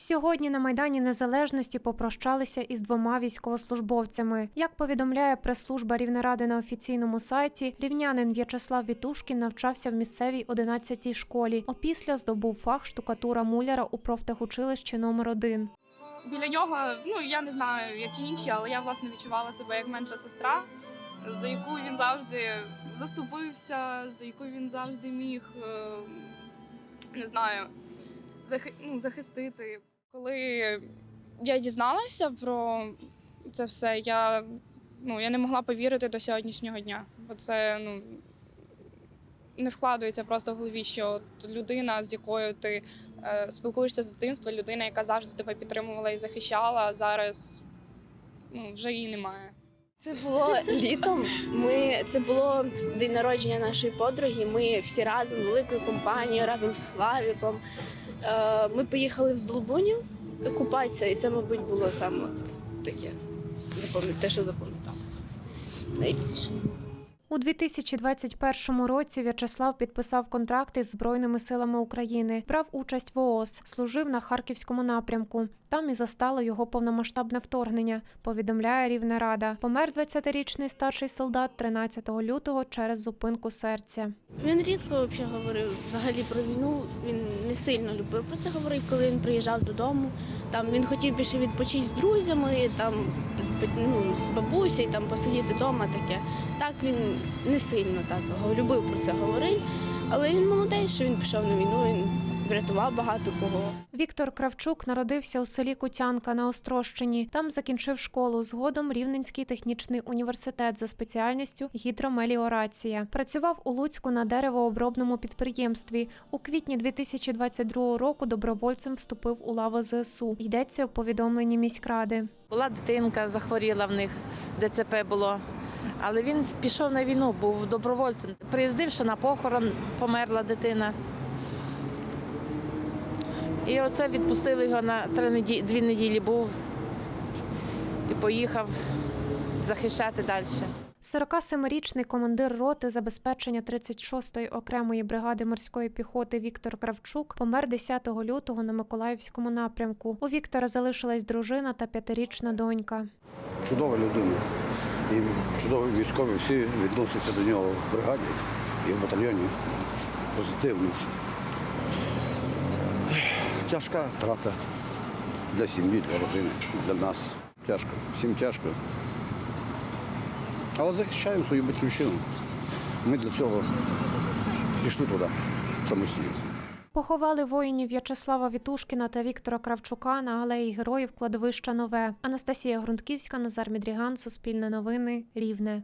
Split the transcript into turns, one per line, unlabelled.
Сьогодні на Майдані Незалежності попрощалися із двома військовослужбовцями. Як повідомляє прес-служба Рівнеради на офіційному сайті, рівнянин В'ячеслав Вітушкін навчався в місцевій 11-й школі. Опісля здобув фах штукатура муляра у профтехучилищі номер 1
біля нього, ну я не знаю, як інші, але я власне відчувала себе як менша сестра, за яку він завжди заступився, за яку він завжди міг е, не знаю, захи, ну, захистити. Коли я дізналася про це все, я, ну, я не могла повірити до сьогоднішнього дня, бо це ну, не вкладається просто в голові, що от людина, з якою ти е, спілкуєшся з дитинства, людина, яка завжди тебе підтримувала і захищала, зараз ну, вже її немає.
Це було літом. Ми це було день народження нашої подруги. Ми всі разом, великою компанією, разом з Славіком. Е, Ми поїхали в Здолбунів купатися, і це, мабуть, було саме от таке. Те, що запам'яталося. Найбільше.
У 2021 році В'ячеслав підписав контракт із Збройними силами України, брав участь в ООС, служив на харківському напрямку. Там і застало його повномасштабне вторгнення. Повідомляє Рівне Рада. Помер 20-річний старший солдат 13 лютого через зупинку серця.
Він рідко взагалі говорив взагалі про війну. Він не сильно любив про це говорити, коли він приїжджав додому. Там він хотів більше відпочити з друзями, там ну, з бабусею, там посидіти вдома таке. Так він не сильно так любив про це говорити. Але він молодець, що він пішов на війну, він врятував багато кого.
Віктор Кравчук народився у селі Кутянка на Острощині. Там закінчив школу. Згодом Рівненський технічний університет за спеціальністю гідромеліорація. Працював у Луцьку на деревообробному підприємстві. У квітні 2022 року добровольцем вступив у лаву ЗСУ. Йдеться у повідомленні міськради.
Була дитинка, захворіла в них, ДЦП було. Але він пішов на війну, був добровольцем. Приїздивши на похорон, померла дитина. І оце відпустили його на три неділі, дві неділі був і поїхав захищати далі.
47-річний командир роти забезпечення 36-ї окремої бригади морської піхоти Віктор Кравчук помер 10 лютого на Миколаївському напрямку. У Віктора залишилась дружина та п'ятирічна донька.
чудова людина. І чудові військові всі відносяться до нього в бригаді і в батальйоні позитивно. Тяжка втрата для сім'ї, для родини, для нас. Тяжко, всім тяжко. Але захищаємо свою батьківщину. Ми для цього пішли туди самостійно.
Поховали воїнів В'ячеслава Вітушкіна та Віктора Кравчука на алеї героїв кладовища Нове. Анастасія Грунтківська, Назар Мідріган, Суспільне новини, Рівне.